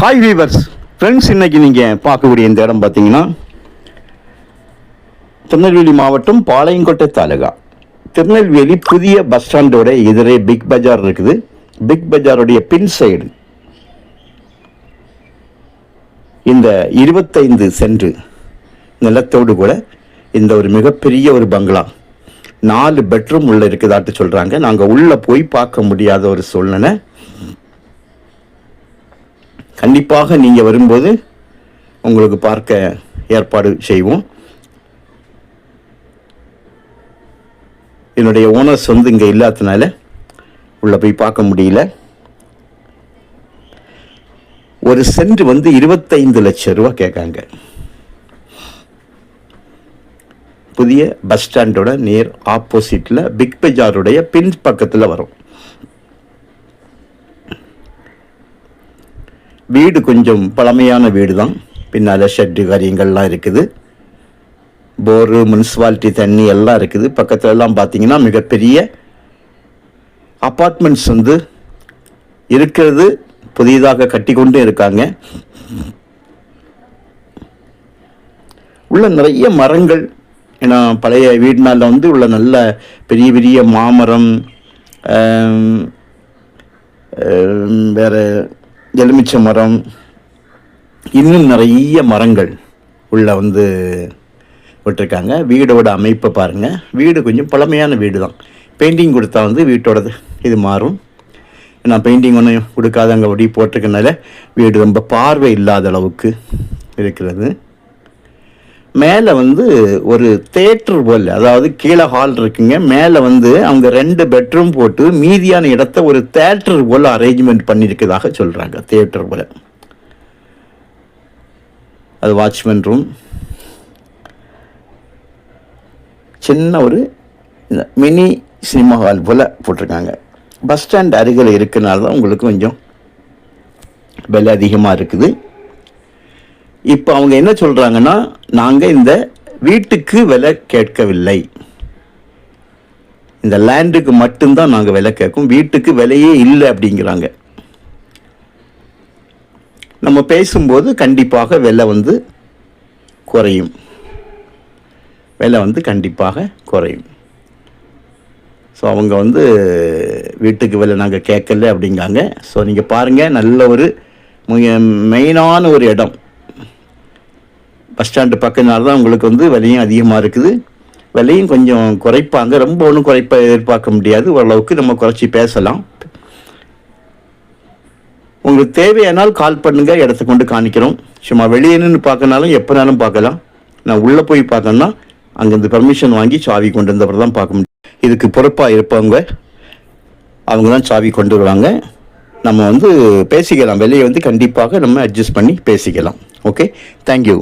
Hi viewers friends இன்னைக்கு நீங்கள் பார்க்கக்கூடிய இந்த இடம் பார்த்தீங்கன்னா திருநெல்வேலி மாவட்டம் பாளையங்கோட்டை தாலுகா. திருநெல்வேலி புதிய பஸ் ஸ்டாண்டோட எதிரே பிக் பஜார் இருக்குது. பிக் பஜாருடைய பின் சைடு இந்த இருபத்தைந்து சென்ட் நிலத்தோடு கூட இந்த ஒரு மிகப்பெரிய ஒரு பங்களா. நாலு பெட்ரூம் உள்ளே இருக்குதாட்டு சொல்கிறாங்க நாங்கள் உள்ளே போய் பார்க்க முடியாத ஒரு சூழ்நிலை. கண்டிப்பாக நீங்கள் வரும்போது உங்களுக்கு பார்க்க ஏற்பாடு செய்வோம். என்னுடைய ஓனர்ஸ் வந்து இங்கே இல்லாததுனால உள்ளே போய் பார்க்க முடியல. ஒரு சென்ட் வந்து இருபத்தைந்து லட்சம் ரூபா கேட்காங்க. புதிய பஸ் ஸ்டாண்டோட நேர் ஆப்போசிட்டில் பிக் பஜாருடைய பின் பக்கத்தில் வரும். வீடு கொஞ்சம் பழமையான வீடு தான் பின்னால் ஷெட்டு காரியங்கள்லாம் இருக்குது. போரு முனிசிபாலிட்டி தண்ணி எல்லாம் இருக்குது. பக்கத்துலலாம் பார்த்தீங்கன்னா மிகப்பெரிய அப்பார்ட்மெண்ட்ஸ் வந்து இருக்கிறது புதிதாக கட்டி கொண்டு இருக்காங்க. உள்ள நிறைய மரங்கள் ஏன்னா பழைய வீடுனால வந்து உள்ள நல்ல பெரிய பெரிய மாமரம் வேறு எலுமிச்சை மரம். இன்னும் நிறைய மரங்கள் உள்ள வந்து விட்டுருக்காங்க. வீடோட அமைப்பை பாருங்கள் வீடு கொஞ்சம் பழமையான வீடு தான் பெயிண்டிங் கொடுத்தா வந்து வீட்டோடது இது மாறும். நான் பெயிண்டிங் ஒன்றும் கொடுக்காத அங்கே போட்டிருக்கனால வீடு ரொம்ப பார்வை இல்லாத அளவுக்கு இருக்கிறது. மேலே வந்து ஒரு தேட்டர் போல் அதாவது கீழே ஹால் இருக்குங்க. மேலே வந்து அவங்க ரெண்டு பெட்ரூம் போட்டு மீதியான இடத்த ஒரு தேட்டர் போல் அரேஞ்ச்மெண்ட் பண்ணியிருக்கதாக சொல்கிறாங்க தேட்டர் போல். அது வாட்ச்மேன் ரூம். சின்ன ஒரு மினி சினிமா ஹால் போல் போட்டிருக்காங்க. பஸ் ஸ்டாண்ட் அருகில் இருக்கிறனால தான் உங்களுக்கு கொஞ்சம் விலை அதிகமாக இருக்குது. இப்போ அவங்க என்ன சொல்கிறாங்கன்னா நாங்கள் இந்த வீட்டுக்கு விலை கேட்கவில்லை. இந்த லேண்டுக்கு மட்டும்தான் நாங்கள் விலை கேட்கும். வீட்டுக்கு விலையே இல்லை அப்படிங்கிறாங்க. நம்ம பேசும்போது கண்டிப்பாக விலை வந்து குறையும். விலை வந்து கண்டிப்பாக குறையும். ஸோ அவங்க வந்து வீட்டுக்கு விலை நாங்கள் கேட்கல அப்படிங்காங்க ஸோ நீங்கள் பாருங்கள் நல்ல ஒரு மெயினான ஒரு இடம். பஸ் ஸ்டாண்டு பக்கத்தினால தான் உங்களுக்கு வந்து விலையும் அதிகமாக இருக்குது. விலையும் கொஞ்சம் குறைப்பாங்க. ரொம்ப ஒன்றும் குறைப்பாக எதிர்பார்க்க முடியாது. ஓரளவுக்கு நம்ம குறைச்சி பேசலாம். உங்களுக்கு தேவையானால் கால் பண்ணுங்கள் இடத்த கொண்டு காணிக்கிறோம். சும்மா வெளியே நின்று பார்க்கனாலும் எப்போனாலும் பார்க்கலாம். நான் உள்ளே போய் பார்த்தோன்னா அங்கேருந்து பர்மிஷன் வாங்கி சாவி கொண்டு வந்தவர் தான் பார்க்க முடியும். இதுக்கு பொறுப்பாக இருப்பவங்க அவங்க தான் சாவி கொண்டு வருவாங்க. நம்ம வந்து பேசிக்கலாம். வெளியே வந்து கண்டிப்பாக நம்ம அட்ஜஸ்ட் பண்ணி பேசிக்கலாம். Okay thank you